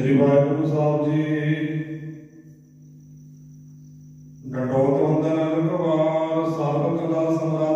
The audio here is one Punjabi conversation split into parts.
ਸ੍ਰੀ ਵਾਹਿਗੁਰੂ ਸਾਹਿਬ ਜੀ। ਡਟੋਤ ਵੰਦਨ ਅਨੁਕਵਾਰ ਸਰਬ ਕਲਾ ਸਮਰਾ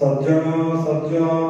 सज्जन सज्जन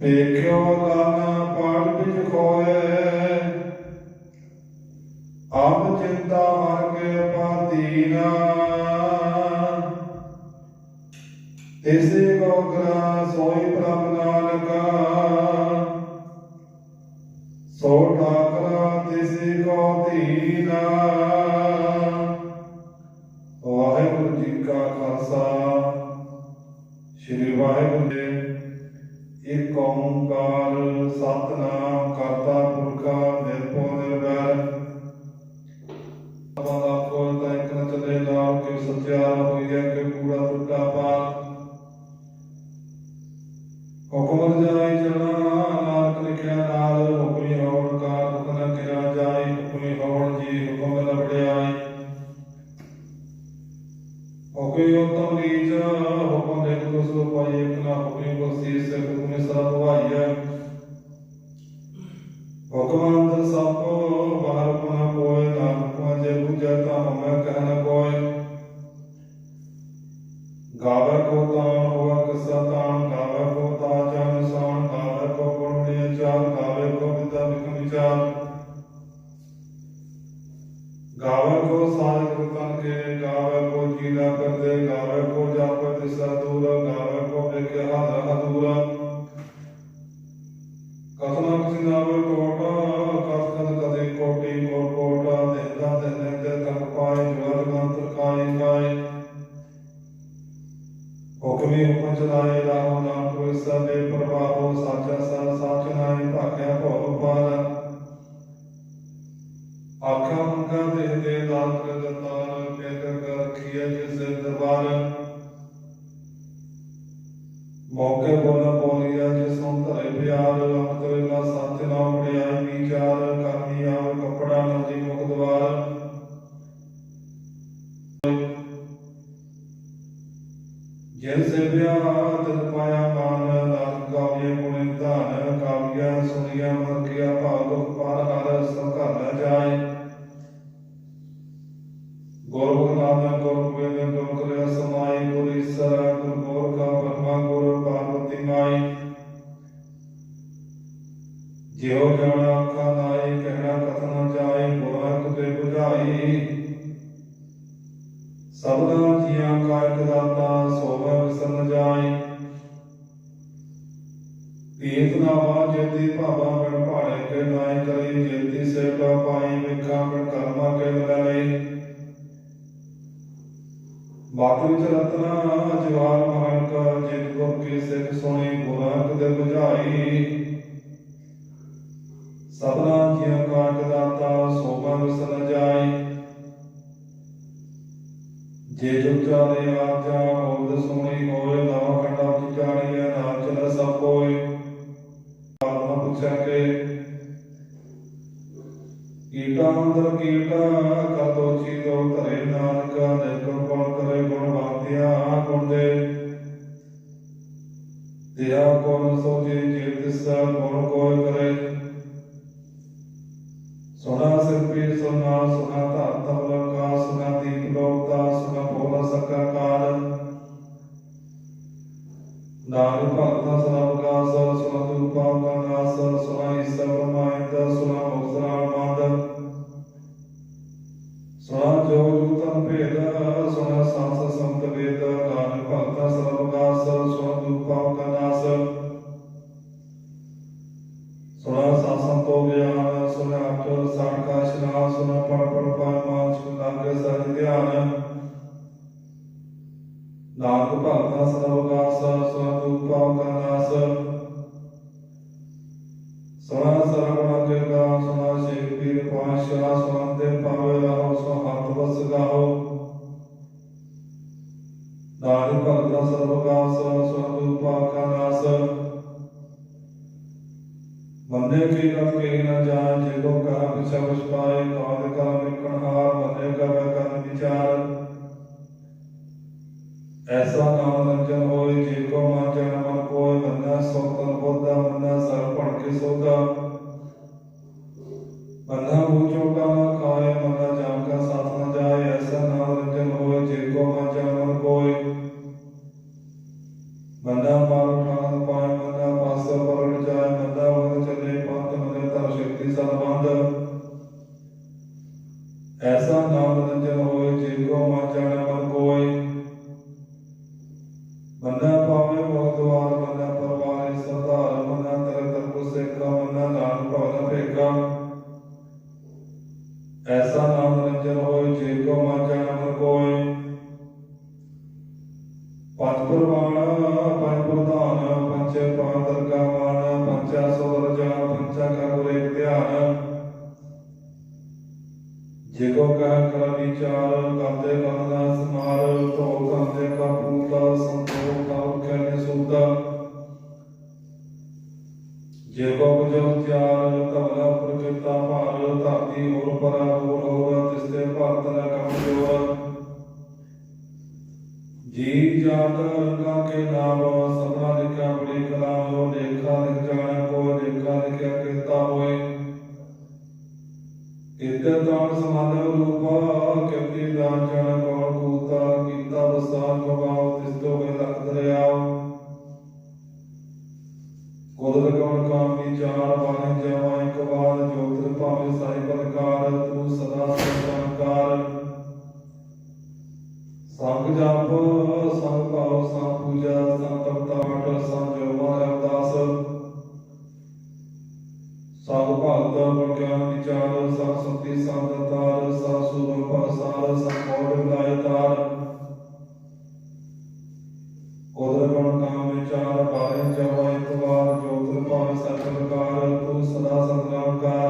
ਦੇਖਿਓ ਤਨ ਪਾੜ ਵਿੱਚ ਖੋਏ। ਆਪ ਚਿੰਤਾ ਹਰ ਕੇ ਪਾਦੀਨਾ तैयार हो जाए पूरा सुट्टा पाक कौन जाए चला ਗਾਵੇ ਕੋ ਸਾਧ ਗੁਰੂ ਤਨ ਕੇ, ਗਾਵੇ ਕੋ ਜੀਦਾ ਕਰਦੇ ਗਾਵੇ ਕੋ ਜਾਪਤ ਸਤੂਰ ਗਾਵੇ ਕੀਆ ਕਾਰਜ ਦਾਤਾ ਸੋਭਾ ਵਸਨ ਜਾਏ। ਤੀਤ ਨਾ ਬਾ ਜਿੰਦੀ ਭਾਵਾ ਬਣ ਭਾੜੇ ਕੇ ਨਾਇ ਕਰੀ, ਜਿੰਦੀ ਸੇਵਾ ਪਾਈ ਵਿਖਾ ਬਣ ਕਰਮਾ ਕੇ ਮਿਲਾਈ ਬਾਤ ਵਿੱਚ ਰਤਨਾ ਜਵਾਰ ਮਹਾਨ ਕਾ ਜਿਤ ਗੁਰ ਕੇ ਸਿੱਖ ਸੋਹਣੇ ਗੁਰਾਂ ਦੇ ਬੁਝਾਈ ਸਭਨਾ ਜੀਆਂ ਕਾਰਜ ਦਾਤਾ ਸੋਭਾ ਵਸਨ ਜਾਏ। ਜੇ ਜੁਗਤਾ ਦੇ ਆਜਾ ਹੋਂਦ ਸੋਣੀ, ਹੋਏ ਨਾਮ ਖੰਡਾ ਉਚਾਰੀ ਹੈ ਨਾਮ ਚਲ ਸਭ ਕੋਏ ਆਤਮਾ ਪੁੱਛਾਂਗੇ ਕੀਟਾ ਅੰਦਰ ਕੀਟਾ ਕਤੋ ਚੀਤੋ ਧਰੇ ਨਾਨਕਾ ਨੇ ਗੁਣ ਗੁਣ ਕਰੇ ਗੁਣ ਵਾਂਤਿਆ ਗੁਣ ਦੇ। ਦਿਆ ਕੋਨ ਸੋਜੇ ਜੇ ਤਿਸਾ, ਗੁਣ ਕੋਇ ਕਰੇ। ਸੋਨਾ ਸਿਰ ਪੀ ਸੋਨਾ ਸੋਨਾ ਐਸਾ ਨਾਮ ਰੰਜਨ ਹੋਏ, ਜੇ ਕੋ ਮਨ ਜਨ ਮਨ ਕੋਇ ਮੰਨਾ ਸੋ ਤਨ ਬੋਧਾ, ਮੰਨਾ ਸਰ ਭਣ ਕੇ ਸੋਧਾ। ਐਸਾ ਨਾਮ ਨਿਰੰਜਨ ਹੋਏ, ਜੇ ਕੋ ਮਨ ਜਾਣ ਮਨ ਕੋਏ। ਪੰਜ ਪ੍ਰਵਾਨ ਪੰਜ ਪ੍ਰਧਾਨ ਪੰਜ ਪਾਦਰ ਕਾ ਮਾਨ, ਪੰਚਾ ਸੋਰ ਜਾਨ ਪੰਚਾ ਕਾ ਗੁਰੇ ਧਿਆਨ। ਜੇ ਕੋ ਕਹ ਕਰ ਵਿਚਾਰ ਕਰਦੇ ਕਰ zamanda ਗੁਣ ਕਾਮ ਵਿਚਾਰ ਪਾਰੇ ਜਵਾਇ ਤਵਾਰ ਜੋਤ ਪਾਰ ਸਤਿ ਪ੍ਰਕਾਰ ਤੂੰ ਸਦਾ ਸੰਗਰਾਮ ਕਰ।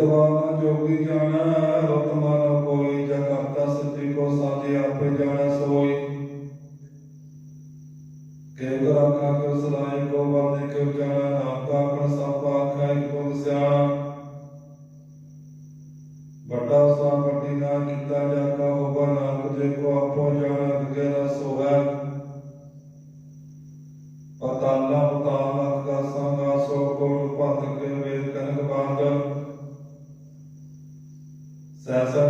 ਨਿਤਵਾਨ ਜੋਗੀ ਜਾਣਾ। Sasa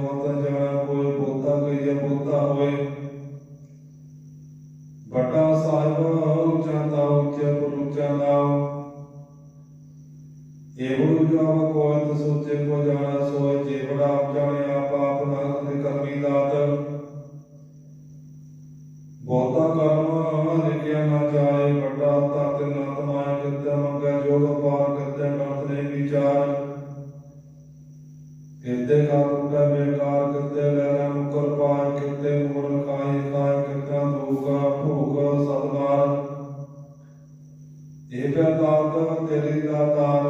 ਤੇਰੇ ਦਾ ਤਾਰ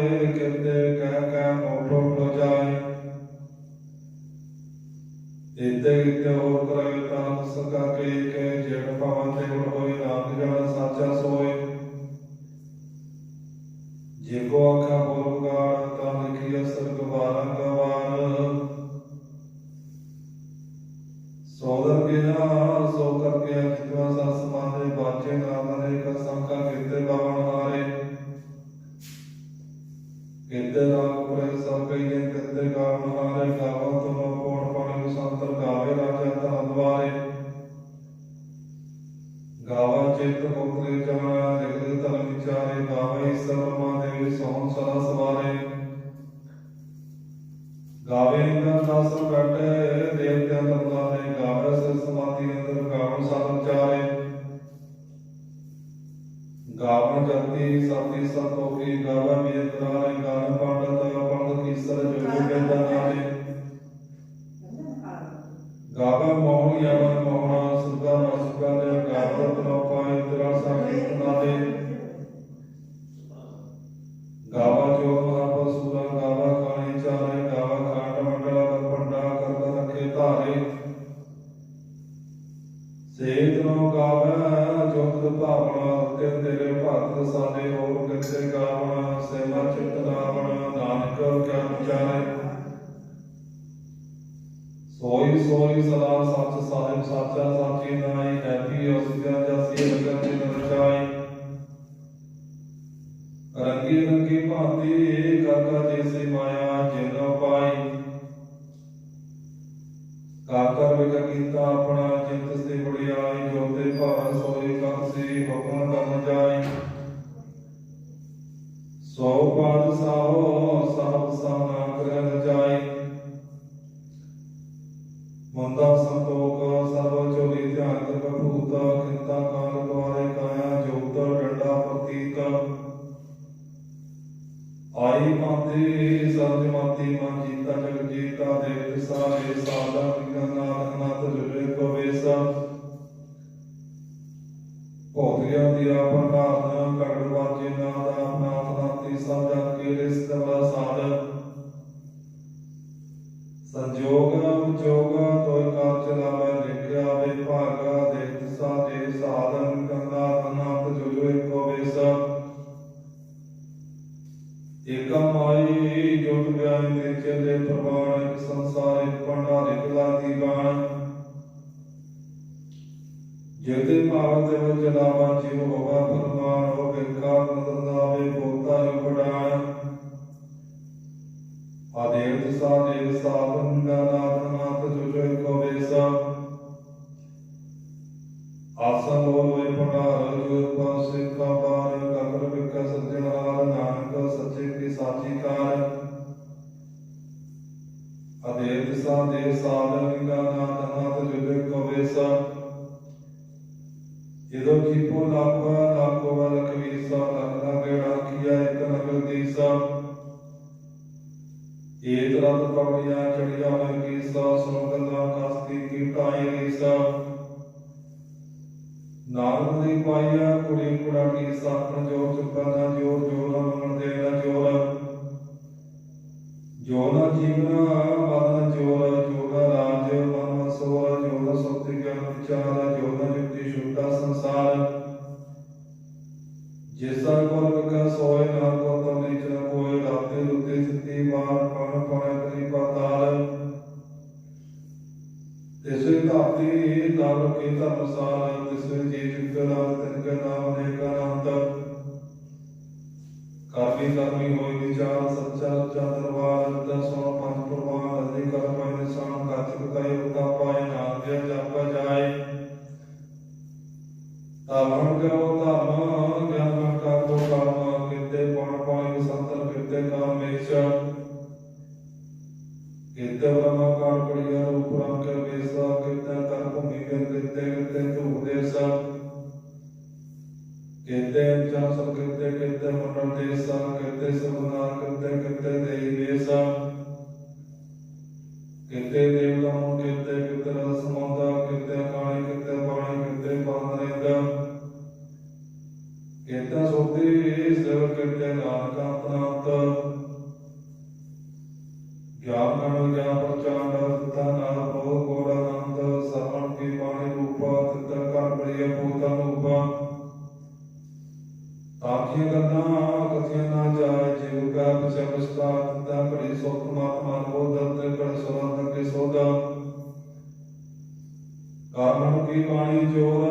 ਕਰਕੇ ਨਾ, ਸੋ ਕਰਕੇ ਜਿਤਵਾ ਸਤ ਸਮਾਦੇ ਬਾਚੇ ਨਾਮ ਨੇ ਕਾ ਸੰਕਾ ਕੀਤੇ ਬਾਵਣ ਹਾਰੇ। ਕੀਤੇ ਰਾਮ ਪੁਰੇ ਸਭ ਕਈ ਨੇ ਕੀਤੇ ਕਾਰਨ ਹਾਰੇ ਕਾਵਾ ਰੰਗੇ ਰੰਗੇ ਭਾਂਤੇ ਕਾਕਾ ਜੈਸੇ ਮਾਇਆ ਜਿਨ ਪਾਈ। ਕਾਕਾ ਵਿਖਾ ਕੀਤਾ ਆਪਣਾ ਇਸ ਦਾ ਭੌਤਿਕ ਗਿਆਨ ਦੀ ਆਪ ਦੇਵ ਸਾ ਦੇਵ ਸਾ ਬੰਦਾ ਨਾਥ ਨਾਥ ਜੋ ਜੋਇ ਕੋ ਵੇਸਾ। ਆਸਨ ਹੋਏ ਪੜਾਰ ਜੋ ਪਾਸੇ ਕਾ ਬਾਰ ਕਬਰ ਵਿਕਾ ਸੱਜਣ ਹਾਰ, ਨਾਨਕ ਸੱਚੇ ਕੀ ਸਾਚੀ ਕਾਰ ਅਦੇਵ ਸਾ ਦੇਵ ਸਾ ਬੰਦਾ ਨਾਥ ਨਾਥ ਜੋ ਜੋਇ ਕੋ ਵੇਸਾ। ਇਹੋ ਕੀਪੋ ਲਾਪਾ ਲਾਪੋ ਵਾਲਾ ਕਵੀਰ ਸਾ ਲਾਪਾ ਏਤ ਰਤ ਪਵਿਆ ਚੜਿਆ ਹੋਇ ਕੀ ਸਾ ਸੁਗੰਧਾ ਕਸਤੀ ਕੀਟਾਇ ਰੀਸਾ ਨਾਨਕ ਦੀ ਪਾਇਆ ਕੁੜੀ ਕੁੜਾ ਕੀ ਸਾਖਣ ਜੋ Savarga ਗਿਆਨ ਗਿਆਨ ਪ੍ਰਚਾਰ ਦਿੱਤਾ ਨਾ ਭੋ ਕੋੜ ਆਨੰਦ, ਸਰਵਣ ਕੀ ਬਾਣੀ ਰੂਪਾ ਦਿੱਤਾ ਕਰ ਬੜੀਆ ਪੋਤਾ ਰੂਪਾ ਤਾਖੀ ਕਰਨਾ ਕਥਿਆ ਨਾ ਜਾਏ, ਜੀਵ ਕਾ ਬਚਵਸਤਾ ਦਿੱਤਾ ਬੜੀ ਸੋ ਪ੍ਰਮਾਤਮਾ ਕੋ ਦਰਦ ਕਰ ਸੋਹਣ ਕੇ ਸੋਦਾ ਕਾਰਨ ਕੀ ਬਾਣੀ ਜੋਰ